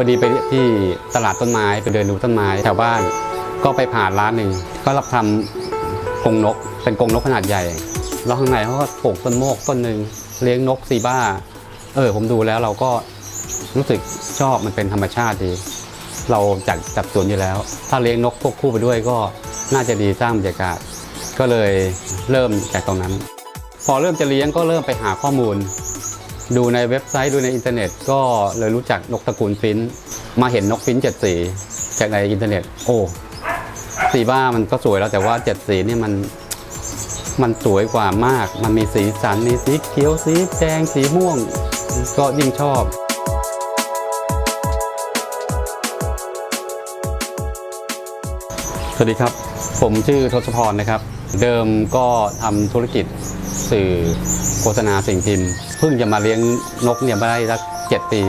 พอดีไปที่ตลาดต้นไม้ไปเดินดูต้นไม้แถวบ้านก็ไปผ่านร้านหนึ่งก็รับทำกรงนก เป็นกรงนกขนาดใหญ่แล้วข้างในเขาก็ปลูกต้นโมกต้นหนึ่งเลี้ยงนกซีบ้า เออ ผมดูแล้วเราก็รู้สึกชอบมันเป็นธรรมชาติดี เราจัดจัดสวนอยู่แล้ว ถ้าเลี้ยงนกควบคู่ไปด้วยก็น่าจะดีสร้างบรรยากาศ ก็เลยเริ่มจากตรงนั้น พอเริ่มจะเลี้ยงก็เริ่มไปหาข้อมูล ดูในเว็บไซต์ดูในอินเทอร์เน็ต ก็เลยรู้จักนกตระกูลฟินมาเห็นนกฟินเจ็ดสีจากในอินเทอร์เน็ต โอ้สีบ้ามันก็สวยแล้วแต่ว่าเจ็ดสีนี่มันมันสวยกว่ามาก มันมีสีสันมีสีเขียวสีแดงสีม่วง ก็ยิ่งชอบสวัสดีครับ ผมชื่อทศพรนะครับ เดิมก็ทำธุรกิจ สื่อโฆษณาสิ่งพิมพ์เพิ่งจะมาเลี้ยงนกเนี่ยมาได้สักเจ็ดปี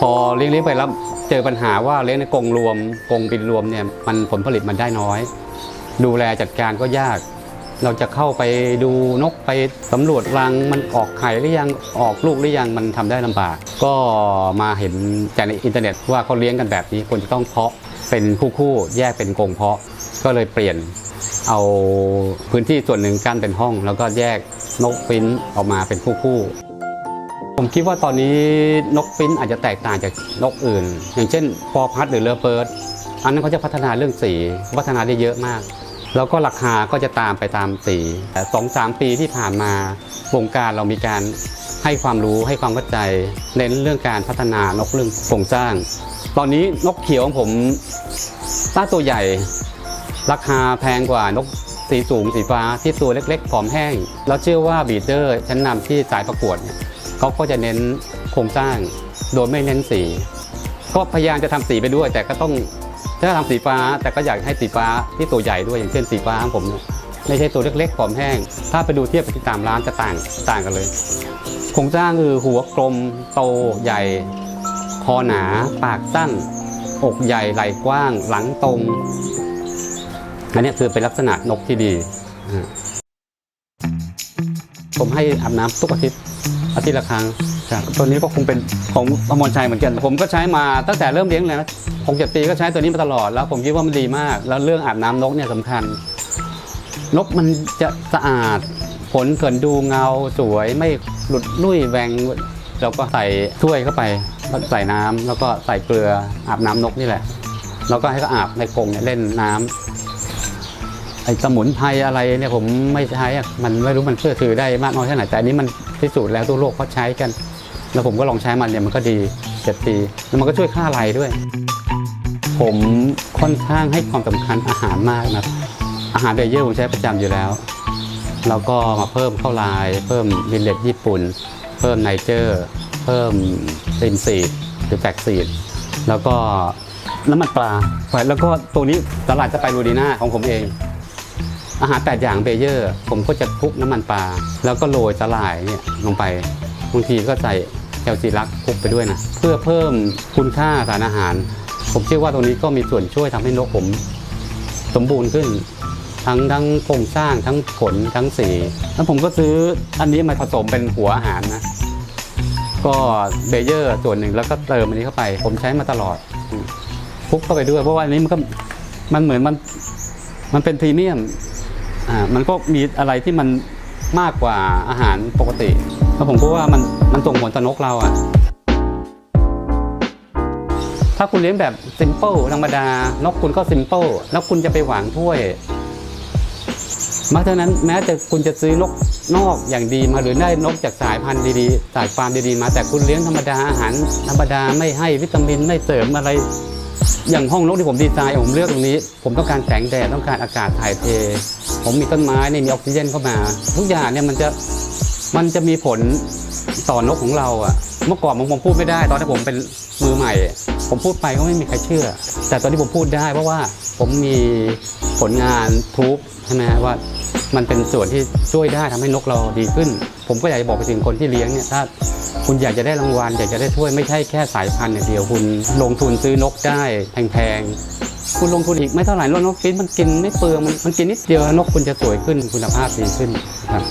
พอเลี้ยงเลี้ยงไปแล้วเจอปัญหาว่าเลี้ยงในกรงรวมกรงปินรวมเนี่ยมันผลผลิตมันได้น้อย ดูแลจัดการก็ยาก เราจะเข้าไปดูนกไปสำรวจรังมันออกไข่หรือยังออกลูกหรือยังมันทำได้ลำบาก ก็มาเห็นจากในอินเทอร์เน็ตว่าเขาเลี้ยงกันแบบนี้ควรจะต้องเพาะเป็นคู่ๆแยกเป็นกรงเพาะก็เลยเปลี่ยน เอาพื้นที่ส่วนหนึ่งกั้นเป็นห้อง แล้วก็แยกนกฟินออกมาเป็นคู่ๆ ผมคิดว่าตอนนี้นกฟินอาจจะแตกต่างจากนกอื่น อย่างเช่นพอพัดหรือเลอเปิร์ดอันนั้นเขาจะพัฒนาเรื่องสีพัฒนาได้เยอะมาก แล้วก็ราคาก็จะตามไปตามสีแต่สองสามปีที่ผ่านมาวงการเรามีการให้ความรู้ให้ความเข้าใจเน้นเรื่องการพัฒนานกเรื่องโครงสร้าง ตอนนี้นกเขียวของผมต้าตัวใหญ่ ราคาแพงกว่านกสีสูงสีฟ้าที่ตัวเล็กๆผอมแห้งแล้วเชื่อว่าบีเดอร์ชั้นนำที่สายประกวดเนี่ยเขาก็จะเน้นโครงสร้างโดยไม่เน้นสี ก็พยายามจะทำสีไปด้วย แต่ก็ต้องถ้าทำสีฟ้า แต่ก็อยากให้สีฟ้าที่ตัวใหญ่ด้วยอย่างเช่นสีฟ้าของผมไม่ใช่ตัวเล็กๆผอมแห้ง ถ้าไปดูเทียบกับที่ตามร้านจะต่างต่างกันเลย โครงสร้างคือหัวกลมโตใหญ่ คอหนา ปากสั้น อกใหญ่ไหล่กว้าง หลังตรง อันเนี้ยคือเป็นลักษณะนกที่ดีอ่าผมให้อาบน้ำทุกอาทิตย์อาทิตย์ละครั้งครับตัวนี้ก็คงเป็นของอมรชัยเหมือนกัน ผมก็ใช้มาตั้งแต่เริ่มเลี้ยงเลยนะหกเจ็ดปีก็ใช้ตัวนี้มาตลอด แล้วผมคิดว่ามันดีมาก แล้วเรื่องอาบน้ำนกเนี่ยสำคัญ นกมันจะสะอาด ผลเกินดูเงาสวยไม่หลุดลุ่ยแหวงเราก็ใส่ถ้วยเข้าไปแล้วใส่น้ำแล้วก็ใส่เกลืออาบน้ำนกนี่แหละ แล้วก็ให้เขาอาบในกรงเนี่ยเล่นน้ำ ไอ้สมุนไพรอะไรเนี่ยผมไม่ใช้อะมันไม่รู้มันเชื่อถือได้มากน้อยแค่ไหนแต่อันนี้มันพิสูจน์แล้วทั่วโลกเขาใช้กัน แล้วผมก็ลองใช้มันเนี่ยมันก็ดีเจ็ดปีแล้วมันก็ช่วยฆ่าไรด้วย ผมค่อนข้างให้ความสำคัญอาหารมากนะอาหารเบเยอร์ผมใช้ประจำอยู่แล้ว แล้วก็มาเพิ่มข้าวลาย เพิ่มมิลเลตญี่ปุ่น เพิ่มไนเจอร์ เพิ่มซินซีดหรือแฟกซีดแล้วก็น้ำมันปลา แล้วก็ตัวนี้สลัดสไปรูดีน่าของผมเอง อาหารแปดอย่างเบเยอร์ ผมก็จะคลุกน้ำมันปลา แล้วก็โรยสลายเนี่ยลงไป บางทีก็ใส่แคลซีลักคลุกไปด้วยนะ เพื่อเพิ่มคุณค่าสารอาหาร ผมเชื่อว่าตรงนี้ก็มีส่วนช่วยทำให้นกผม สมบูรณ์ขึ้น ทั้งทั้งโครงสร้างทั้งผลทั้งสี แล้วผมก็ซื้ออันนี้มาผสมเป็นหัวอาหารนะ ก็เบเยอร์ส่วนหนึ่งแล้วก็เติมอันนี้เข้าไป ผมใช้มาตลอดคลุกเข้าไปด้วยเพราะว่าอันนี้มันก็มันเหมือนมันมันเป็นพรีเมียม อ่ามันก็มีอะไรที่มันมากกว่าอาหารปกติแล้วผมก็ว่ามันมันส่งผลต่อนกเราอะถ้าคุณเลี้ยงแบบซิมเ l ิลธรรมดานกคุณก็ซิมเ l ิลแล้วคุณจะไปหวังถ้วยมาเท่านั้นแม้แต่คุณจะซื้อนกนอกอย่างดีมาหรือได้นกจากสายพันธุ์ดีๆ สายฟาร์มดีๆ มาแต่คุณเลี้ยงธรรมดาอาหารธรรมดาไม่ให้วิตามินไม่เสริมอะไร อย่างห้องนกที่ผมดีไซน์ผมเลือกตรงนี้ ผมต้องการแสงแดดต้องการอากาศถ่ายเท ผมมีต้นไม้นี่มีออกซิเจนเข้ามา ทุกอย่างเนี่ยมันจะมันจะมีผลต่อนกของเราอะเมื่อก่อนผมผมพูดไม่ได้ ตอนที่ผมเป็นมือใหม่ ผมพูดไปก็ไม่มีใครเชื่อ แต่ตอนนี้ผมพูดได้เพราะว่าผมมีผลงานทูบใช่ไหมว่า มันเป็นส่วนที่ช่วยได้ทำให้นกเราดีขึ้น ผมก็อยากจะบอกไปถึงคนที่เลี้ยงเนี่ยถ้าคุณอยากจะได้รางวัลอยากจะได้ช่วยไม่ใช่แค่สายพันธุ์อย่างเดียวคุณลงทุนซื้อนกได้แพงๆคุณลงทุนอีกไม่เท่าไหร่ลดนกฟินมันกินไม่เปลืองมันมันกินนิดเดียวนกคุณจะสวยขึ้นคุณภาพดีขึ้นครับ